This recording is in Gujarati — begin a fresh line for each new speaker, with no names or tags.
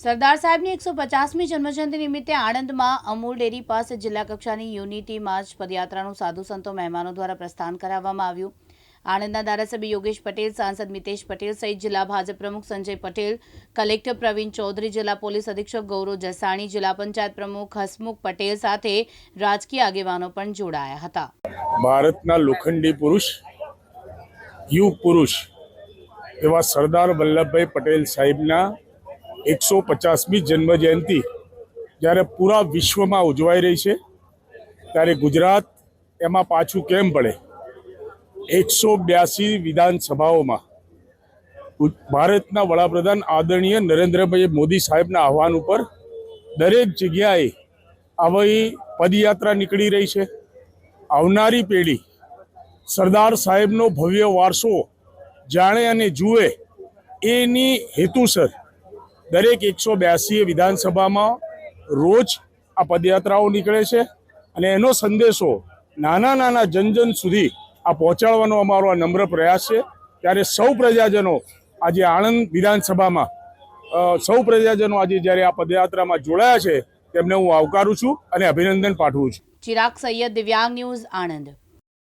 સરદાર સાહેબની એકસો પચાસમી જન્મજયંતિ નિમિત્તે આણંદમાં અમૂલ ડેરી પાસે જિલ્લા કક્ષાની યુનિટી માર્ચ પદયાત્રાનું સાધુ સંતો મહેમાનો દ્વારા પ્રસ્થાન કરાવવામાં આવ્યું. આણંદના ધારાસભ્ય યોગેશ પટેલ, સાંસદ મિતેશ પટેલ સહિત જિલ્લા ભાજપ પ્રમુખ સંજય પટેલ, કલેક્ટર પ્રવીણ ચૌધરી, જિલ્લા પોલીસ અધિક્ષક ગૌરવ જસાણી, જિલ્લા પંચાયત પ્રમુખ હસમુખ પટેલ સાથે રાજકીય આગેવાનો પણ જોડાયા હતા.
ભારતના લોખંડી પુરુષ, યુગ પુરુષ એવા સરદાર વલ્લભભાઈ પટેલ સાહેબના એકસો પચાસમી જન્મજયંતિ જ્યારે પૂરા વિશ્વમાં ઉજવાઈ રહી છે, ત્યારે ગુજરાત એમાં પાછું કેમ પડે? એકસો બ્યાસી વિધાનસભાઓમાં ભારતના વડાપ્રધાન આદરણીય નરેન્દ્રભાઈ મોદી સાહેબના આહવાન ઉપર દરેક જગ્યાએ આવી પદયાત્રા નીકળી રહી છે. આવનારી પેઢી સરદાર સાહેબનો ભવ્ય વારસો જાણે અને જુએ, એની હેતુસર દરેક એકસો બ્યાસી વિધાનસભામાં રોજ આ પદયાત્રાઓ નીકળે છે અને એનો સંદેશો નાના નાના જનજન સુધી આ પહોંચાડવાનો અમારો આ નમ્ર પ્રયાસ છે. ત્યારે સૌ પ્રજાજનો આજે આણંદ વિધાનસભામાં સૌ પ્રજાજનો આજે જ્યારે આ પદયાત્રામાં જોડાયા છે, તેમને હું આવકારું છું અને અભિનંદન પાઠવું છું.
ચિરાગ સૈયદ, દિવ્યાંગ ન્યૂઝ, આણંદ.